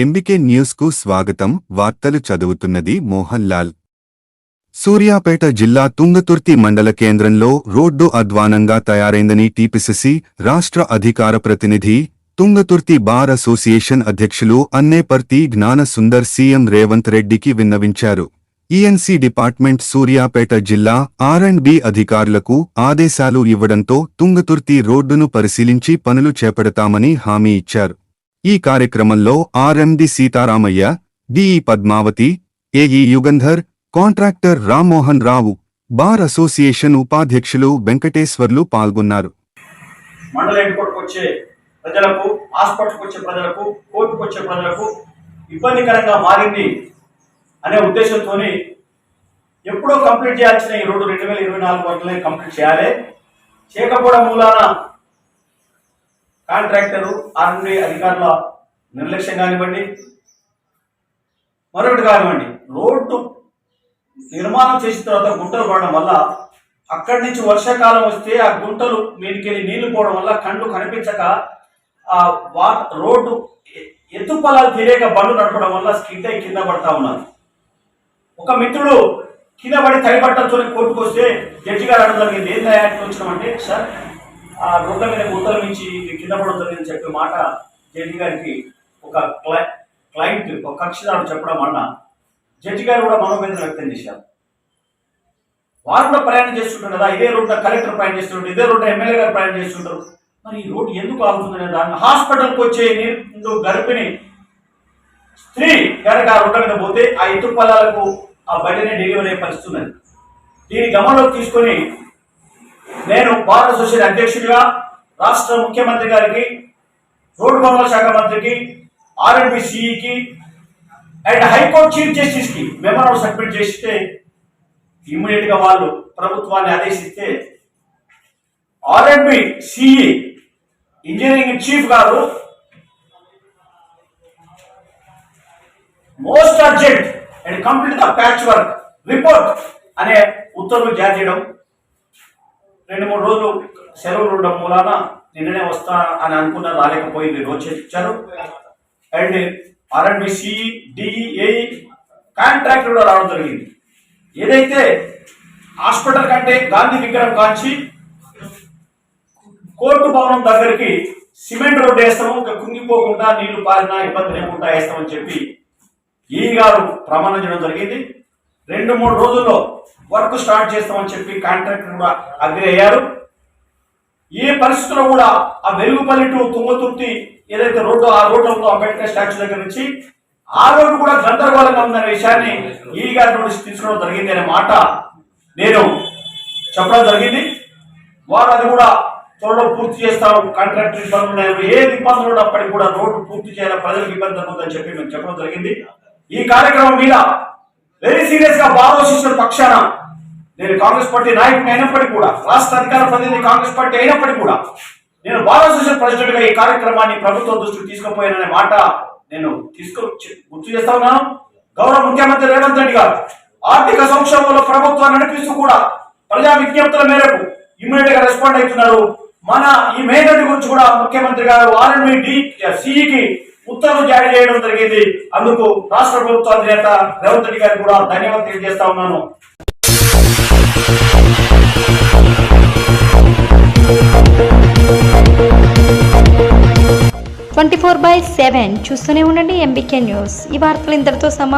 MBK న్యూస్కు స్వాగతం. వార్తలు చదువుతున్నది మోహన్ లాల్. సూర్యాపేట జిల్లా తుంగతుర్తి మండల కేంద్రంలో రోడ్డు అధ్వానంగా తయారైందని టీపీసీసీ రాష్ట్ర అధికార ప్రతినిధి తుంగతుర్తి బార్ అసోసియేషన్ అధ్యక్షులు అన్నేపర్తి జ్ఞాన సుందర్ సీఎం రేవంత్ రెడ్డికి విన్నవించారు. ఈఎన్సీ డిపార్ట్మెంట్ సూర్యాపేట జిల్లా ఆర్ అండ్ బి అధికారులకు ఆదేశాలు ఇవ్వడంతో తుంగతుర్తి రోడ్డును పరిశీలించి పనులు చేపడతామని హామీ ఇచ్చారు. ఈ కార్యక్రమంలో RMD Sitaramayya DE Padmavathi AE Yugandhar contractor Rammohan Rao bar association ఉపాధ్యక్షులు వెంకటేశ్వర్లు పాల్గొన్నారు. మండల వచ్చే ప్రజలకు హాస్పిటల్కి వచ్చే ప్రజలకు కోర్టుకు వచ్చే ప్రజలకు ఇబ్బందికరంగా మారింది అనే ఉద్దేశంతో ఎప్పుడో కంప్లీట్ చేయాల్సిన ఈ రోడ్డు రెండు వేల ఇరవై నాలుగు వరకులే కంప్లీట్ చేయాలి. చేయకపోవడం మూలాన కాంట్రాక్టరు ఆర్ఎండి అధికారుల నిర్లక్ష్యం కానివ్వండి మరొకటి కానివ్వండి రోడ్డు నిర్మాణం చేసిన తర్వాత గుంటలు పడడం వల్ల అక్కడి నుంచి వర్షాకాలం వస్తే ఆ గుంటలు మీదికెళ్ళి నీళ్ళు పోవడం వల్ల కళ్ళు కనిపించక ఆ వా రోడ్డు ఎత్తు పొలాలు తెలియక బండ్లు నడపడం వల్ల స్కిడ్ అయి కింద పడతా ఉన్నారు ఒక మిత్రుడు కింద పడి తడి కొట్టుకొస్తే కోర్టుకు వస్తే జడ్జి గారు అడగడం జరిగింది ఏం వచ్చినామంటే సార్ ఆ రోడ్ల మీద గుంతల నుంచి కింద పడుతుంది అని చెప్పే మాట జడ్జి గారికి ఒక క్లై క్లయింట్ ఒక కక్షిదారుడు చెప్పడం అన్న జడ్జి గారు కూడా మనోవేదన వ్యక్తం చేశారు. వారు కూడా ప్రయాణం చేస్తుంటారు కదా ఇదే రోడ్డు కలెక్టర్ ప్రయాణం చేస్తుంటారు ఇదే రోడ్డు ఎమ్మెల్యే గారు ప్రయాణం చేస్తుంటారు. మరి ఈ రోడ్డు ఎందుకు ఆగుతుందనే దాన్ని హాస్పిటల్కి వచ్చే నేను గర్భిణి స్త్రీ కనుక ఆ రోడ్డు మీద పోతే ఆ ఎత్తు పొలాలకు ఆ బయటనే డెలివరీ అయ్యే పరిస్థితి దీన్ని గమనంలోకి తీసుకొని నేను భారత సొసైటీ అధ్యక్షుడిగా రాష్ట్ర ముఖ్యమంత్రి గారికి రోడ్డు పనుల శాఖ మంత్రికి ఆర్ఎండ్బి సిఈకి అండ్ హైకోర్టు చీఫ్ జస్టిస్కి కి సబ్మిట్ చేస్తే ఇమ్మీడియట్గా వాళ్ళు ప్రభుత్వాన్ని ఆదేశిస్తే R and B CE engineering chief గారు most urgent and complete the patch work report అనే ఉత్తర్వులు జారీ చేయడం రెండు మూడు రోజులు సెలవులు ఉండడం మూలాన నిన్ననే వస్తా అని అనుకున్న రాలేకపోయింది రోజు ఇచ్చారు. అండ్ ఆర్ఎండ్బిసి డిఈఏ కాంట్రాక్ట్ కూడా రావడం జరిగింది. ఏదైతే హాస్పిటల్ కంటే గాంధీ విగ్రహం కాంచి కోర్టు భవనం దగ్గరికి సిమెంట్ రోడ్డు వేస్తాము ఇంకా కుంగిపోకుండా నీళ్ళు పారినా ఇబ్బంది లేకుండా వేస్తామని చెప్పి ఈ గారు ప్రమాణం చేయడం జరిగింది. రెండు మూడు రోజుల్లో వర్క్ స్టార్ట్ చేస్తామని చెప్పి కాంట్రాక్టర్ కూడా అగ్రి అయ్యారు. ఏ పరిస్థితుల్లో కూడా ఆ వెలుగుపల్లి టు తుంగతుర్తి ఏదైతే రోడ్డు ఆ రోడ్డు ఉందో అంబేద్కర్ స్టాచ్యూ దగ్గర నుంచి ఆ రోడ్డు కూడా గందరగోళంగా ఉందనే విషయాన్ని ఈ గారి నోటీస్ తీసుకోవడం జరిగింది అనే మాట నేను చెప్పడం జరిగింది. వారు అది కూడా త్వరలో పూర్తి చేస్తాము కాంట్రాక్టర్ ఇబ్బందులు ఉన్నాయి. ఏ ఇబ్బందులు ఉన్నప్పటికీ కూడా రోడ్డు పూర్తి చేయాలి. ప్రజలకు ఇబ్బంది జరుగుతుందని చెప్పి మేము చెప్పడం జరిగింది. ఈ కార్యక్రమం మీద వెరీ సీరియస్గా భారత పక్షాన నేను కాంగ్రెస్ పార్టీ నాయకుని అయినప్పటికీ కూడా రాష్ట్ర అధికార ప్రతినిధి కాంగ్రెస్ పార్టీ అయినప్పటికీ కూడా నేను భారత సోషల్ ప్రెసిడెంట్గా ఈ కార్యక్రమాన్ని ప్రభుత్వం దృష్టికి తీసుకుపోయాననే మాట నేను తీసుకు గుర్తు చేస్తా ఉన్నాను గౌరవ ముఖ్యమంత్రి రేవంత్ రెడ్డి గారు ఆర్థిక సంక్షోభంలో ప్రభుత్వాన్ని నడిపిస్తూ కూడా ప్రజా విజ్ఞప్తుల మేరకు ఇమ్మీడియట్గా రెస్పాండ్ అవుతున్నారు. మన ఈ మేఘటి గురించి కూడా ముఖ్యమంత్రి గారు ఆర్ఎండి డి సిఈకి ఉత్తర్వులు జారీ చేయడం జరిగింది. అందుకు రాష్ట్ర ప్రభుత్వ అధినేత రేవంత్ రెడ్డి గారికి కూడా ధన్యవాదాలు తెలియజేస్తా ఉన్నాను. ట్వంటీ ఫోర్ బై సెవెన్ చూస్తూనే ఉండండి ఎంబీకే న్యూస్. ఈ వార్తలు ఇంతటితో సమాప్తం.